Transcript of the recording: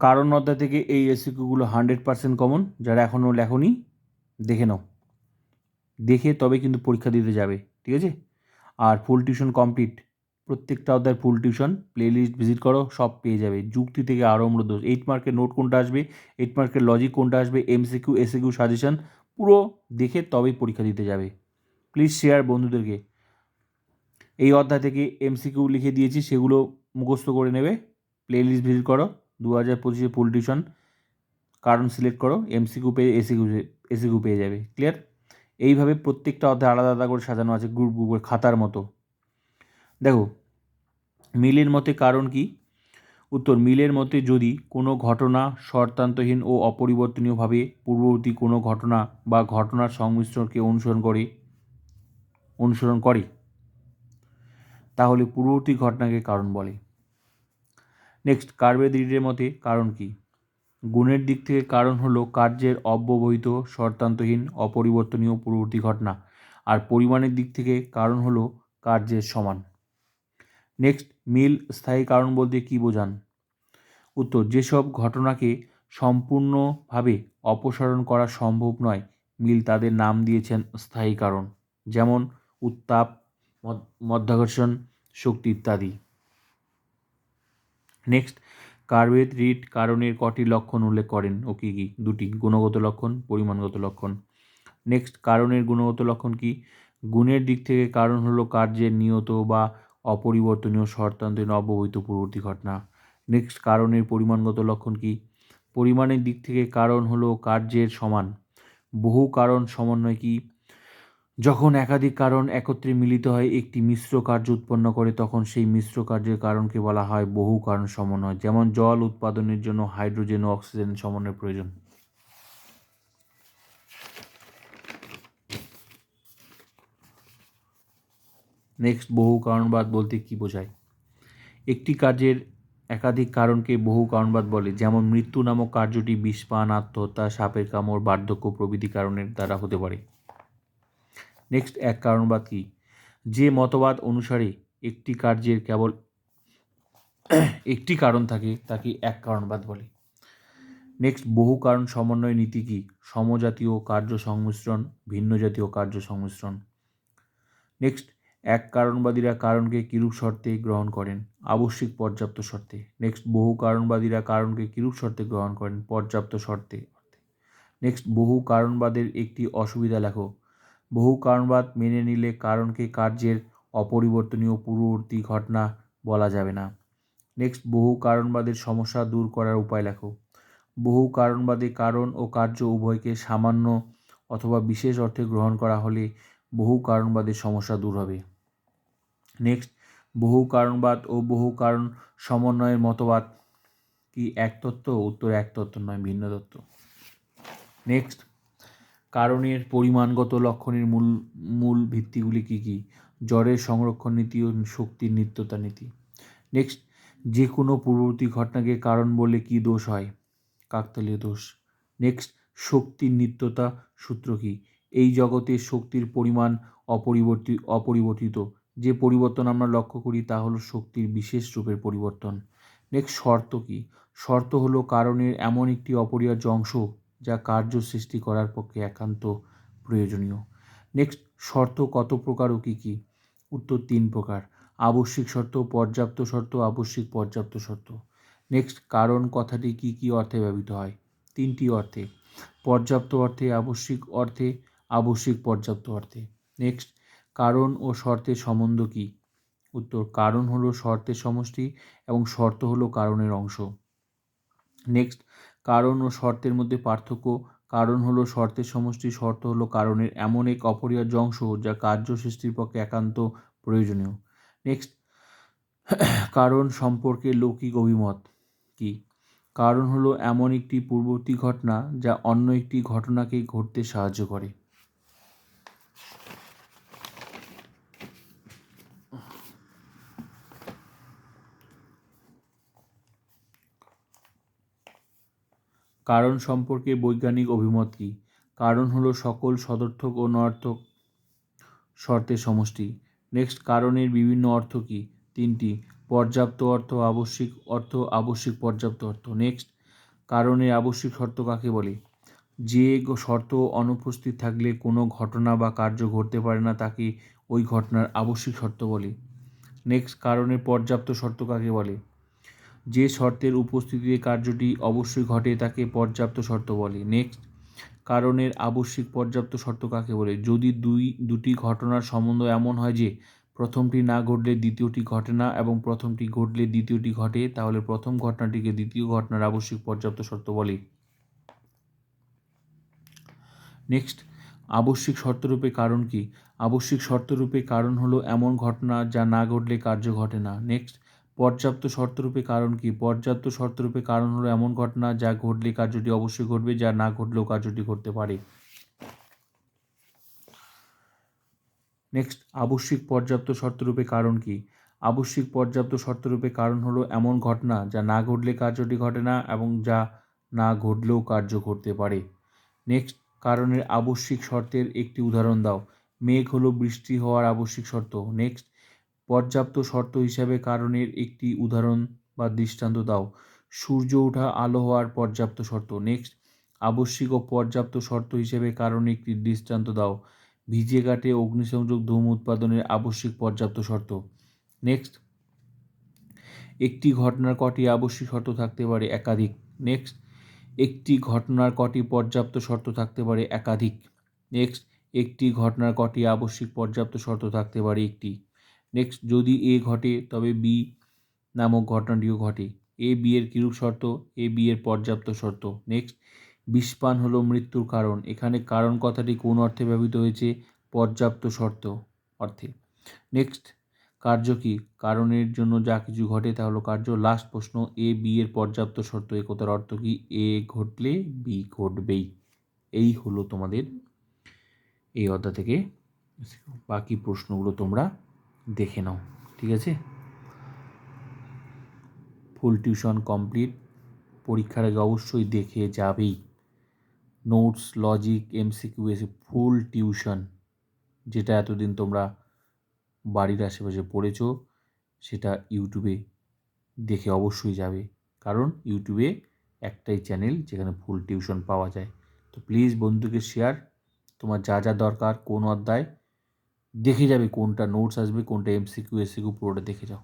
কারণ অধ্যায় থেকে এই এসিকিউগুলো হান্ড্রেড পার্সেন্ট কমন যারা এখনও লেখনি, দেখে নাও। দেখে তবে কিন্তু পরীক্ষা দিতে যাবে, ঠিক আছে? আর ফুল টিউশন কমপ্লিট প্রত্যেকটা অধ্যায় full tuition play list visit করো, সব পেয়ে যাবে। যুক্তি থেকে আরম্ভ দোষ। এইট মার্কের নোট কোনটা আসবে? এইট মার্কের লজিক কোনটা আসবে? এমসিকিউ এসিকিউ সাজেশন পুরো দেখে তবেই পরীক্ষা দিতে যাবে। প্লিজ শেয়ার বন্ধুদেরকে। এই অধ্যায় থেকে এমসিকিউ লিখে দিয়েছি, সেগুলো মুখস্থ করে নেবে। প্লে লিস্ট ভিজিট করো। দু হাজার পঁচিশে ফুল টিউশন কারণ সিলেক্ট করো এমসিকিউ পেয়ে এসিকিউ এসিকিউ পেয়ে যাবে ক্লিয়ার এইভাবে প্রত্যেকটা অধ্যায় আলাদা আলাদা করে সাজানো আছে গ্রুপ গ্রুপ করে খাতার মতো। দেখো, মিলের মতে কারণ কি? উত্তর, মিলের মতে যদি কোনো ঘটনা শর্তান্তহীন ও অপরিবর্তনীয়ভাবে পূর্ববর্তী কোনো ঘটনা বা ঘটনার সংমিশ্রণকে অনুসরণ করে অনুসরণ করে, তাহলে পূর্ববর্তী ঘটনাকে কারণ বলে। নেক্সট কার্বেদিডের মতে কারণ কি? গুণের দিক থেকে কারণ হলো কার্যের অব্যবহিত, শর্তান্তহীন, অপরিবর্তনীয় পূর্ববর্তী ঘটনা। আর পরিমাণের দিক থেকে কারণ হলো কার্যের সমান। নেক্সট মিল স্থায়ী কারণ বলতে কী বোঝান? উত্তর, যেসব ঘটনাকে সম্পূর্ণভাবে অপসারণ করা সম্ভব নয়, মিল তাদের নাম দিয়েছেন স্থায়ী কারণ। যেমন, উত্তাপ, মধ্যাকর্ষণ, শক্তি ইত্যাদি। নেক্সট কার্বেট রিড কারণের কটি লক্ষণ উল্লেখ করেন ও কী কী? দুটি, গুণগত লক্ষণ, পরিমাণগত লক্ষণ। নেক্সট কারণের গুণগত লক্ষণ কি? গুণের দিক থেকে কারণ হলো কার্যের নিয়ত বা অপরিবর্তনীয় শর্তান্তরীণ অব্যবহিত পূর্ববর্তী ঘটনা। নেক্সট কারণের পরিমাণগত লক্ষণ কি? পরিমাণের দিক থেকে কারণ হলো কার্যের সমান। বহু কারণ সমন্বয় কি? যখন একাধিক কারণ একত্রে মিলিত হয় একটি মিশ্র কার্য উৎপন্ন করে, তখন সেই মিশ্র কার্যের কারণকে বলা হয় বহু কারণ সমন্বয়, যেমন জল উৎপাদনের জন্য হাইড্রোজেন ও অক্সিজেন সমন্বয়ের প্রয়োজন। নেক্সট বহু কারণবাদ বলতে কী বোঝায়? একটি কার্যের একাধিক কারণকে বহু কারণবাদ বলে, যেমন মৃত্যু নামক কার্যটি বিষপান, আত্মহত্যা, সাপের কামড়, বার্ধক্য প্রভৃতি কারণের দ্বারা হতে পারে। নেক্সট এক কারণবাদ কি? যে মতবাদ অনুসারে একটি কার্যের কেবল একটি কারণ থাকে, তাকে এক কারণবাদ বলে। নেক্সট বহু কারণ সমন্বয় নীতি কি? সমজাতীয় কার্য সংমিশ্রণ ভিন্ন জাতীয় কার্য সংমিশ্রণ। নেক্সট এক কারণবাদীরা কারণকে কিরূপ শর্তে গ্রহণ করেন? আবশ্যিক পর্যাপ্ত শর্তে। নেক্সট বহু কারণবাদীরা কারণকে কিরূপ শর্তে গ্রহণ করেন? পর্যাপ্ত শর্তে। নেক্সট বহু কারণবাদের একটি অসুবিধা লেখো। বহু কারণবাদ মেনে নিলে কারণকে কার্যের অপরিবর্তনীয় পূর্ববর্তী ঘটনা বলা যাবে না। নেক্সট বহু কারণবাদের সমস্যা দূর করার উপায় লেখো। বহু কারণবাদে কারণ ও কার্য উভয়কে সামান্য অথবা বিশেষ অর্থে গ্রহণ করা হলে বহু কারণবাদের সমস্যা দূর হবে। নেক্সট বহু কারণবাদ ও বহু কারণ সমন্বয়ের মতবাদ কি এক তত্ত্ব? উত্তর এক তত্ত্ব নয়, ভিন্ন তত্ত্ব। নেক্সট কারণের পরিমাণগত লক্ষণের মূল মূল ভিত্তিগুলি কী কী? জ্বরের সংরক্ষণ নীতি ও শক্তির নিত্যতা নীতি। নেক্সট যে কোনো পূর্ববর্তী ঘটনাকে কারণ বলে কি দোষ হয়? কাকতালীয় দোষ। নেক্সট শক্তির নিত্যতা সূত্র কী? এই জগতে শক্তির পরিমাণ অপরিবর্তি, অপরিবর্তিত। যে পরিবর্তন আমরা লক্ষ্য করি তা হলো শক্তির বিশেষ রূপের পরিবর্তন। নেক্সট শর্ত কী? শর্ত হলো কারণের এমন একটি অপরিহার্য অংশ যা কার্য সৃষ্টি করার পক্ষে একান্ত প্রয়োজনীয়। নেক্সট শর্ত কত প্রকার ও কী কী? উত্তর, তিন প্রকার। আবশ্যিক শর্ত, পর্যাপ্ত শর্ত, আবশ্যিক পর্যাপ্ত শর্ত। নেক্সট কারণ কথাটি কী কী অর্থে ব্যবহৃত হয়? তিনটি অর্থে। পর্যাপ্ত অর্থে, আবশ্যিক অর্থে, আবশ্যিক পর্যাপ্ত অর্থে। নেক্সট কারণ ও শর্তের সম্বন্ধ কী? উত্তর, কারণ হলো শর্তের সমষ্টি এবং শর্ত হলো কারণের অংশ। নেক্সট কারণ ও শর্তের মধ্যে পার্থক্য। কারণ হলো, শর্তের সমষ্টি শর্ত হলো কারণের এমন এক অপরিহার্য অংশ যা কার্য সৃষ্টির পক্ষে একান্ত প্রয়োজনীয়। নেক্সট কারণ সম্পর্কে লৌকিক অভিমত কি? কারণ হলো, এমন একটি পূর্ববর্তী ঘটনা যা অন্য একটি ঘটনাকে ঘটতে সাহায্য করে। কারণ সম্পর্কে বৈজ্ঞানিক অভিমত কী? কারণ হলো সকল সদর্থক ও নয়ার্থক শর্তের সমষ্টি। নেক্সট, কারণের বিভিন্ন অর্থ কী? তিনটি, পর্যাপ্ত অর্থ আবশ্যিক অর্থ আবশ্যিক, পর্যাপ্ত অর্থ। নেক্সট, কারণের আবশ্যিক শর্ত কাকে বলে? যে শর্ত অনুপস্থিত থাকলে কোনো ঘটনা বা কার্য ঘটতে পারে না, তাকে ওই ঘটনার আবশ্যিক শর্ত বলে। নেক্সট, কারণের পর্যাপ্ত শর্ত কাকে বলে? যে শর্তের উপস্থিতিতে কার্যটি অবশ্যই ঘটে তাকে পর্যাপ্ত শর্ত বলে। নেক্সট, কারণের আবশ্যিক পর্যাপ্ত শর্ত কাকে বলে? যদি দুই, দুটি ঘটনার সম্বন্ধ এমন হয় যে প্রথমটি না ঘটলে দ্বিতীয়টি ঘটে না এবং প্রথমটি ঘটলে দ্বিতীয়টি ঘটে, তাহলে প্রথম ঘটনাটিকে দ্বিতীয় ঘটনার আবশ্যিক পর্যাপ্ত শর্ত বলে। নেক্সট, আবশ্যিক শর্তরূপে কারণ কি? আবশ্যিক শর্তরূপে কারণ হলো এমন ঘটনা যা না ঘটলে কার্য ঘটে না। নেক্সট পর্যাপ্ত শর্তরূপে কারণ কি? পর্যাপ্ত শর্তরূপে কারণ হলো এমন ঘটনা যা ঘটলে কার্যটি অবশ্যই ঘটবে, যা না ঘটলেও কার্যটি ঘটতে পারে। নেক্সট আবশ্যিক পর্যাপ্ত শর্তরূপে কারণ কি? আবশ্যিক পর্যাপ্ত শর্তরূপে কারণ হলো এমন ঘটনা যা না ঘটলে কার্যটি ঘটে না এবং যা না ঘটলেও কার্য ঘটতে পারে। নেক্সট কারণের আবশ্যিক শর্তের একটি উদাহরণ দাও। মেঘ হলো বৃষ্টি হওয়ার আবশ্যিক শর্ত। নেক্সট পর্যাপ্ত শর্ত হিসাবে কারণের একটি উদাহরণ বা দৃষ্টান্ত দাও। সূর্য ওঠা আলো হওয়ার পর্যাপ্ত শর্ত। নেক্সট, আবশ্যিক ও পর্যাপ্ত শর্ত হিসেবে কারণে একটি দৃষ্টান্ত দাও। ভিজে কাটে অগ্নিসংযোগ ধূম উৎপাদনের আবশ্যিক পর্যাপ্ত শর্ত। নেক্সট, একটি ঘটনার কটি আবশ্যিক শর্ত থাকতে পারে একাধিক। নেক্সট, একটি ঘটনার কটি পর্যাপ্ত শর্ত থাকতে পারে একাধিক। নেক্সট, একটি ঘটনার কটি আবশ্যিক পর্যাপ্ত শর্ত থাকতে পারে একটি। নেক্সট যদি এ ঘটে, তবে বি নামক ঘটনাটিও ঘটে। এ বি এর কিরূপ শর্ত? এ বি এর পর্যাপ্ত শর্ত। নেক্সট বিষপান হলো মৃত্যুর কারণ। এখানে কারণ কথাটি কোন অর্থে ব্যবহৃত হয়েছে? পর্যাপ্ত শর্ত অর্থে। নেক্সট কার্য কি? কারণের জন্য যা কিছু ঘটে তা হলো কার্য। লাস্ট প্রশ্ন এ বি এর পর্যাপ্ত শর্ত এ কথার অর্থ কি? এ ঘটলে বি ঘটবেই। এই হলো তোমাদের এই অধ্যায় থেকে। বাকি প্রশ্নগুলো তোমরা দেখে নাও, ঠিক আছে? ফুল টিউশন কমপ্লিট পরীক্ষার আগে অবশ্যই দেখে যাবেই। নোটস লজিক এমসিকিউ এসে ফুল টিউশন যেটা এতদিন তোমরা বাড়ির আশেপাশে পড়েছো, সেটা ইউটিউবে দেখে অবশ্যই যাবে। কারণ ইউটিউবে একটাই চ্যানেল যেখানে ফুল টিউশন পাওয়া যায়। তো প্লিজ বন্ধুকে শেয়ার তোমার যা যা দরকার, কোন অধ্যায় দেখে যাবে কোনটা নোটস আসবে কোনটা এমসিকিউ এসিকিউ পুরোটা দেখে যাও।